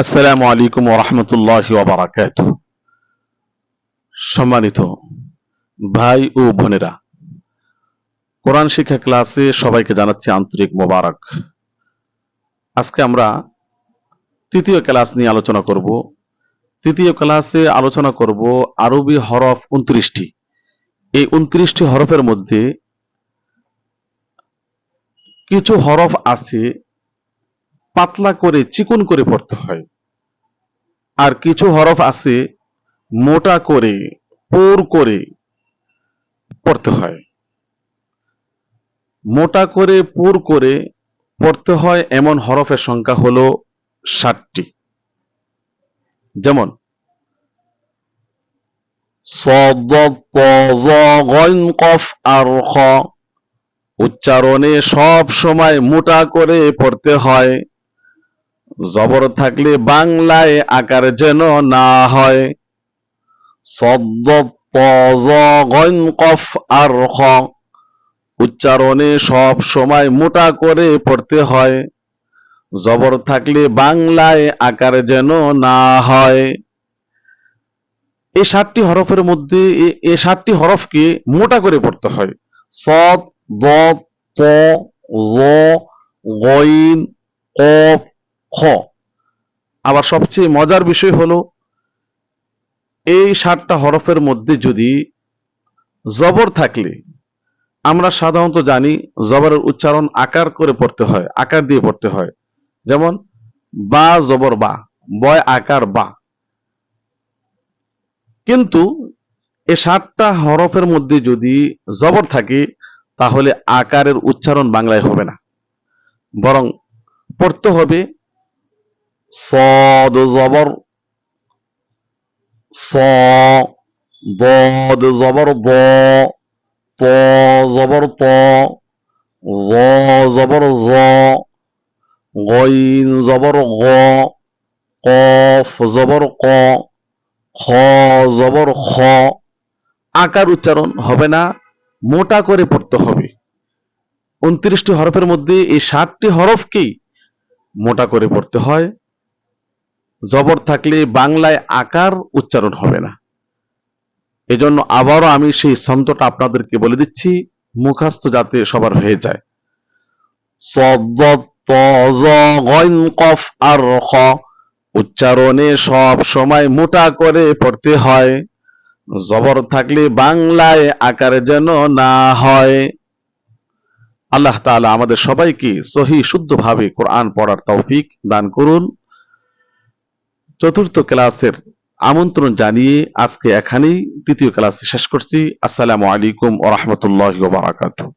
আসসালামু আলাইকুম ওরহমতুল্লাহ ওবরাকাত সম্মানিত ভাই ও বোনেরা, কোরআন শিক্ষা ক্লাসে সবাইকে জানাচ্ছি আন্তরিক মোবারক। আজকে আমরা তৃতীয় ক্লাস নিয়ে আলোচনা করব। তৃতীয় ক্লাসে আলোচনা করব আরবি হরফ উনত্রিশটি। এই উনত্রিশটি হরফের মধ্যে কিছু হরফ আছে পাতলা করে চিকন করে পড়তে হয়। আর কিছু হরফ আছে মোটা করে, পোর করে পড়তে হয়। মোটা করে, পুর করে পড়তে হয় এমন হরফের সংখ্যা হল ষাটটি। যেমন উচ্চারণে সব সময় মোটা করে পড়তে হয় জবর থাকলে বাংলায় আকার যেন না হয়। কফ, আর উচ্চারণে সব সময় মোটা করে পড়তে হয়। জবর থাকলে বাংলায় আকার যেন না হয়। এই সাতটি হরফের মধ্যে এই সাতটি হরফকে মোটা করে পড়তে হয়। সদ দ ত জ, গইন, কফ খ আবার সবচেয়ে মজার বিষয় হলো, এই সাতটা হরফের মধ্যে যদি জবর থাকলে, আমরা সাধারণত জানি জবরের উচ্চারণ আকার করে পড়তে হয়, আকার দিয়ে পড়তে হয়। যেমন, বা জবর বা, বয় আকার বা। কিন্তু এই সাতটা হরফের মধ্যে যদি জবর থাকে, তাহলে আকারের উচ্চারণ বাংলায় হবে না। বরং পড়তে হবে صاد জবর স ضاد জবর দ ত জবর ত জ জবর জ গইন জবর গ কফ জবর ক খ জবর খ আকার উচ্চারণ হবে না মোটা করে পড়তে হবে উনত্রিশটি হরফের মধ্যে এই ষাটটি হরফকেই মোটা করে পড়তে হয় জবর থাকলে বাংলায় আকার উচ্চারণ হবে না। এজন্য আবারও আমি সেই ছন্দটা আপনাদেরকে বলে দিচ্ছি মুখাস্ত যাতে সবার হয়ে যায়। উচ্চারণে সব সময় মোটা করে পড়তে হয়। জবর থাকলে বাংলায় আকার যেন না হয়। আল্লাহ তাআলা আমাদের সবাইকে সহি শুদ্ধভাবে কোরআন পড়ার তৌফিক দান করুন। চতুর্থ ক্লাসের আমন্ত্রণ জানিয়ে আজকে এখানেই তৃতীয় ক্লাস শেষ করছি। আসসালামু আলাইকুম ওয়া রাহমাতুল্লাহি ওয়া বারাকাতুহু।